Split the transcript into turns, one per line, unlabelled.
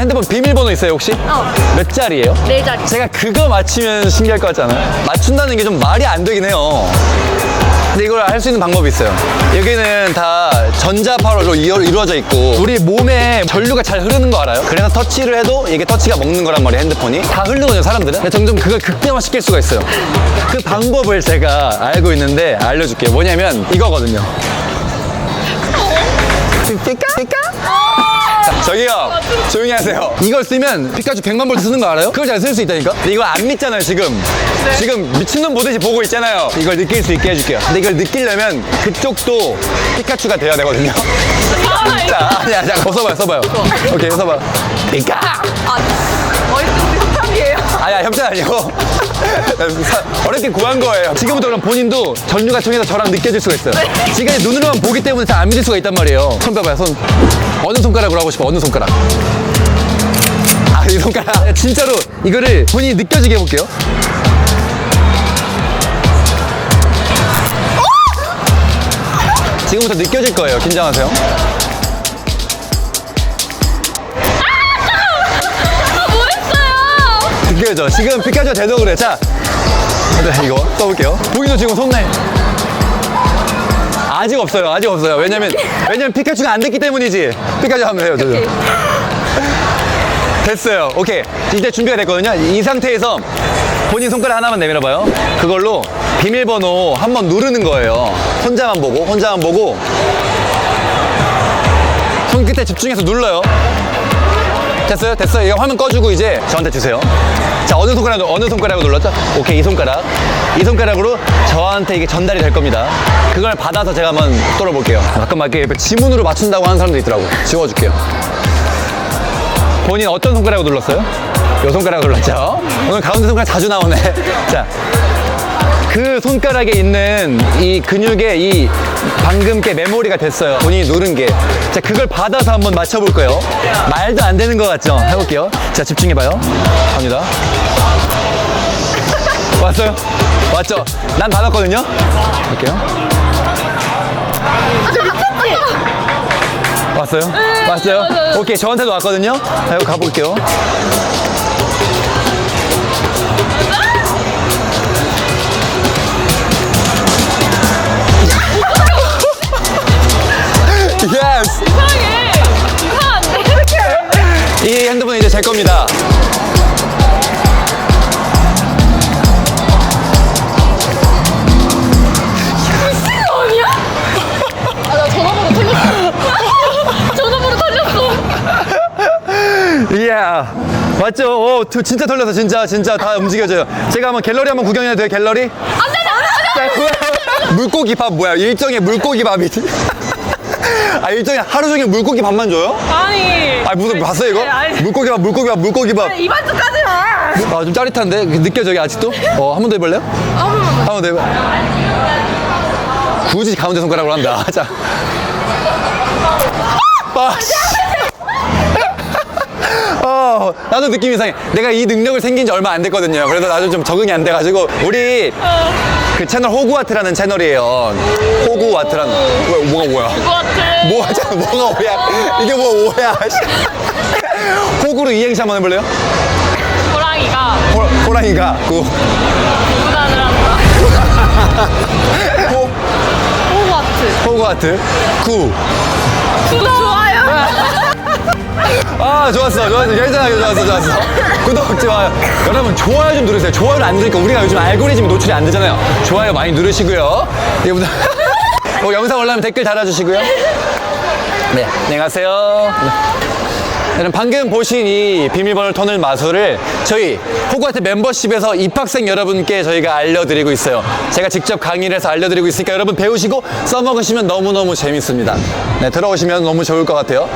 핸드폰 비밀번호 있어요 혹시?
어.
몇 자리예요?
네 자리.
제가 그거 맞추면 신기할 것 같지 않아요? 맞춘다는 게 좀 말이 안 되긴 해요. 근데 이걸 할 수 있는 방법이 있어요. 여기는 다 전자파로 이루- 이루어져 있고 우리 몸에 전류가 잘 흐르는 거 알아요? 그래서 터치를 해도 이게 터치가 먹는 거란 말이에요, 핸드폰이. 다 흐르거든요, 사람들은. 근데 점점 그걸 극대화 시킬 수가 있어요. 그 방법을 제가 알고 있는데 알려줄게요. 뭐냐면 이거거든요. 삐까? 삐까? 저기요. 조용히 하세요. 이걸 쓰면 피카츄 100만 볼트 쓰는 거 알아요? 그걸 잘 쓸 수 있다니까? 근데 이거 안 믿잖아요 지금. 지금 미친놈 보듯이 보고 있잖아요. 이걸 느낄 수 있게 해줄게요. 근데 이걸 느끼려면 그쪽도 피카츄가 돼야 되거든요. 자 아니야 자 써봐요 써봐요. 오케이 써봐. 피카!
아, 어리도
야 협찬 아니고. 사- 어렵게 구한 거예요. 지금부터 그럼 본인도 전류가 통해서 저랑 느껴질 수가 있어요. 지금 눈으로만 보기 때문에 잘안 믿을 수가 있단 말이에요. 손 봐봐요 손. 어느 손가락으로 하고 싶어 어느 손가락? 아 이 손가락. 진짜로 이거를 본인이 느껴지게 해볼게요. 지금부터 느껴질 거예요. 긴장하세요 느껴져. 지금 피카츄가 돼도 그래. 자, 네, 이거 써볼게요. 보이죠? 지금 손날. 아직 없어요. 아직 없어요. 왜냐면, 왜냐면 피카츄가 안 됐기 때문이지. 피카츄 하면 해요, 저죠. 됐어요. 오케이. 이제 준비가 됐거든요. 이 상태에서 본인 손가락 하나만 내밀어 봐요. 그걸로 비밀번호 한번 누르는 거예요. 혼자만 보고, 혼자만 보고. 손끝에 집중해서 눌러요. 됐어요? 됐어요? 이거 화면 꺼주고 이제 저한테 주세요. 자, 어느 손가락, 어느 손가락으로 눌렀죠? 오케이, 이 손가락. 이 손가락으로 저한테 이게 전달이 될 겁니다. 그걸 받아서 제가 한번 뚫어볼게요. 잠깐만, 이렇게 옆에 지문으로 맞춘다고 하는 사람도 있더라고. 지워줄게요. 본인 어떤 손가락으로 눌렀어요? 요 손가락으로 눌렀죠? 오늘 가운데 손가락 자주 나오네. 자. 그 손가락에 있는 이 근육에 이 방금 게 메모리가 됐어요. 본인이 누른 게. 자, 그걸 받아서 한번 맞춰볼 거예요. 말도 안 되는 것 같죠? 해볼게요. 자, 집중해봐요. 갑니다. 왔어요? 왔죠? 난 받았거든요? 할게요. 왔어요? 왔어요?
맞아요.
오케이, 저한테도 왔거든요? 자, 여기 가볼게요.
이야.
맞죠? 오, 두- 진짜 털려서 진짜 진짜 다 움직여져요. 제가 한번 갤러리 한번 구경해도 돼요? 갤러리?
안 돼, 안 돼, 안 돼.
물고기 밥 뭐야? 일정의 물고기 밥이지. 아 일정에 하루 종일 물고기 밥만 줘요?
아니.
아 무슨 봤어요 이거?
아니.
물고기 밥, 물고기 밥, 물고기 밥.
이반 주까지 마.
아 좀 짜릿한데 느껴져요 아직도? 어 한 번 더 해볼래요? 한 번 더 해봐. 굳이 가운데 손가락으로 한다. 자. 아, 씨. 어, 나도 느낌 이상해. 내가 이 능력을 생긴 지 얼마 안 됐거든요. 그래서 나도 좀 적응이 안 돼가지고 우리 그 채널 호구와트라는 채널이에요. 호구와트라는 왜 뭐가 뭐야?
같아.
뭐 하잖아 뭐가 뭐야? 이게 뭐 뭐야? 씨. 호구로 이행시 한번 해볼래요?
호랑이가
호, 호랑이가 그
구단을 한다.
호,
호마트.
호구와트 구.
구독, 좋아요.
아 좋았어. 좋았어. 괜찮아 좋았어 좋았어. 구독 좋아요. 여러분 좋아요 좀 누르세요. 좋아요를 안 누르니까 우리가 요즘 알고리즘이 노출이 안 되잖아요. 좋아요 많이 누르시고요. 이거보다 뭐 영상 올라오면 댓글 달아주시고요. 네 안녕하세요. 네. 여러분 방금 보신 이 비밀번호 터널 마술을 저희 호구아트 멤버십에서 입학생 여러분께 저희가 알려드리고 있어요. 제가 직접 강의를 해서 알려드리고 있으니까 여러분 배우시고 써먹으시면 너무너무 재밌습니다. 네 들어오시면 너무 좋을 것 같아요